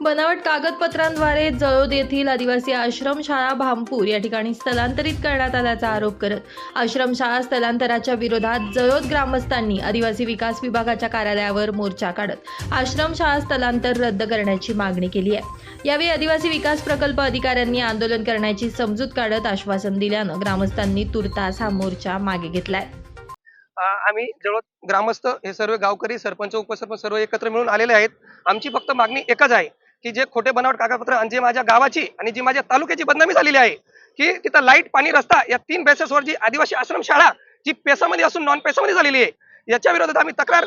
बनावट कागदपत्रांद्वारे जळोद येथील आदिवासी आश्रमशाळा भामपूर या ठिकाणी स्थलांतरित करण्यात आल्याचा आरोप करत आश्रमशाळा स्थलांतराच्या विरोधात जळोद ग्रामस्थांनी आदिवासी विकास विभागाच्या कार्यालयावर मोर्चा काढत आश्रमशाळा स्थलांतर रद्द करण्याची मागणी केली आहे. यावेळी आदिवासी विकास प्रकल्प अधिकाऱ्यांनी आंदोलन करण्याची समजूत काढत आश्वासन दिल्यानं ग्रामस्थांनी तुर्तास हा मोर्चा मागे घेतलाय. आम्ही जवळ ग्रामस्थ हे सर्व गावकरी सरपंच उपसरपंच सर्व एकत्र मिळून आलेले आहेत. आमची फक्त मागणी एकच आहे. की जे खोटे बनावट कागदपत्र आणि जे माझ्या गावाची आणि जी माझ्या तालुक्याची बदनामी झालेली आहे की तिथं लाइट पाणी रस्ता या तीन बेसेसवर जी आदिवासी आश्रम शाळा जी पेसामध्ये असून नॉन पेसामध्ये झालेली आहे याच्या विरोधात आम्ही तक्रार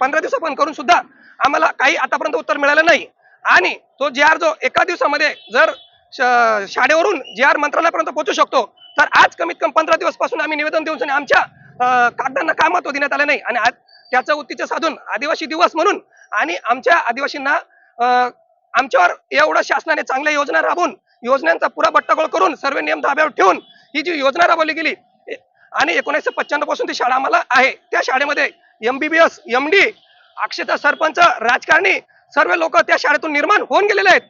पंधरा दिवसापर्यंत करून सुद्धा आम्हाला काही आतापर्यंत उत्तर मिळालं नाही. आणि तो जे आर जो एका दिवसामध्ये जर शाळेवरून जे आर मंत्रालयापर्यंत पोहोचू शकतो तर आज कमीत कमी पंधरा दिवसपासून आम्ही निवेदन देऊन सनी आमच्या कागदांना काय महत्त्व देण्यात आलं नाही. आणि आज त्याचं उत्तीचं साधून आदिवासी दिवस म्हणून आणि आमच्या आदिवासींना अं, आमच्यावर एवढं शासनाने चांगल्या योजना राबवून योजनांचा पुरा बट्टागोळ करून सर्व नियम धाब्यावर ठेवून ही जी योजना राबवली गेली आणि एकोणीसशे पंच्याण्णवपासून ती शाळा आम्हाला आहे. त्या शाळेमध्ये एमबीबीएस एम डी अक्षता सरपंच राजकारणी सर्व लोक त्या शाळेतून निर्माण होऊन गेलेले आहेत.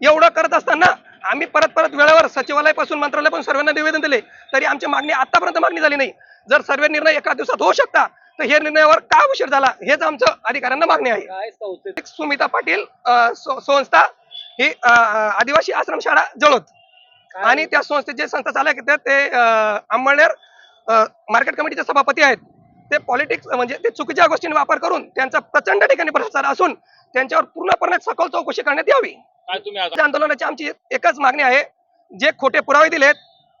एवढं करत असताना आम्ही परत परत वेळेवर सचिवालयापासून मंत्रालयापासून सर्वांना निवेदन दिले तरी आमची मागणी आतापर्यंत मागणी झाली नाही. जर सर्व निर्णय एका दिवसात होऊ शकता तर हे निर्णयावर का उशीर झाला? हेच आमचं अधिकाऱ्यांना मागणी आहे. सुमिता पाटील संस्था ही आदिवासी आश्रमशाळा जळोत. आणि त्या संस्थेचे संस्था चालक आहेत ते अंमळनेर मार्केट कमिटीचे सभापती आहेत. ते पॉलिटिक्स म्हणजे ते चुकीच्या गोष्टींचा वापर करून त्यांचा प्रचंड ठिकाणी भ्रष्टाचार असून त्यांच्यावर पूर्णपणे सखोल चौकशी करण्यात यावी. आंदोलनाची आमची एकच मागणी आहे. जे खोटे पुरावे दिलेत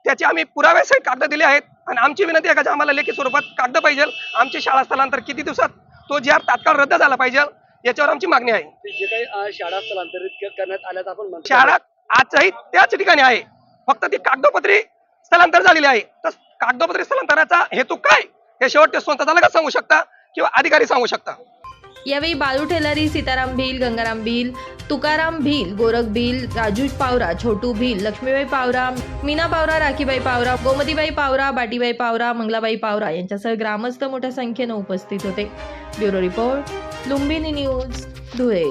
त्याचे आम्ही पुराव्यासहित कागद दिले आहेत. आणि आमची विनंती आहे का आम्हाला लेखी स्वरूपात कागद पाहिजे आमची शाळा स्थलांतर किती दिवसात तो जी तात्काळ रद्द झाला पाहिजे याच्यावर आमची मागणी आहे. जे काही शाळा स्थलांतरित क- करण्यात आल्याचं आपण शाळा आजही त्याच ठिकाणी आहे. फक्त ती कागदोपत्री स्थलांतर झालेली आहे. तर कागदोपत्री स्थलांतराचा हेतू काय? हे शेवटचे स्वतः चालक सांगू शकता किंवा अधिकारी सांगू शकता? यावेळी बाळू ठेलारी सीताराम भील गंगाराम भील तुकाराम भील गोरख भील राजू पावरा छोटू भील लक्ष्मीबाई पावरा मीना पावरा राखीबाई पावरा गोमतीबाई पावरा बाटीबाई पावरा मंगलाबाई पावरा यांच्यासह ग्रामस्थ मोठ्या संख्येनं उपस्थित होते. Bureau report Lumbini news Dhule.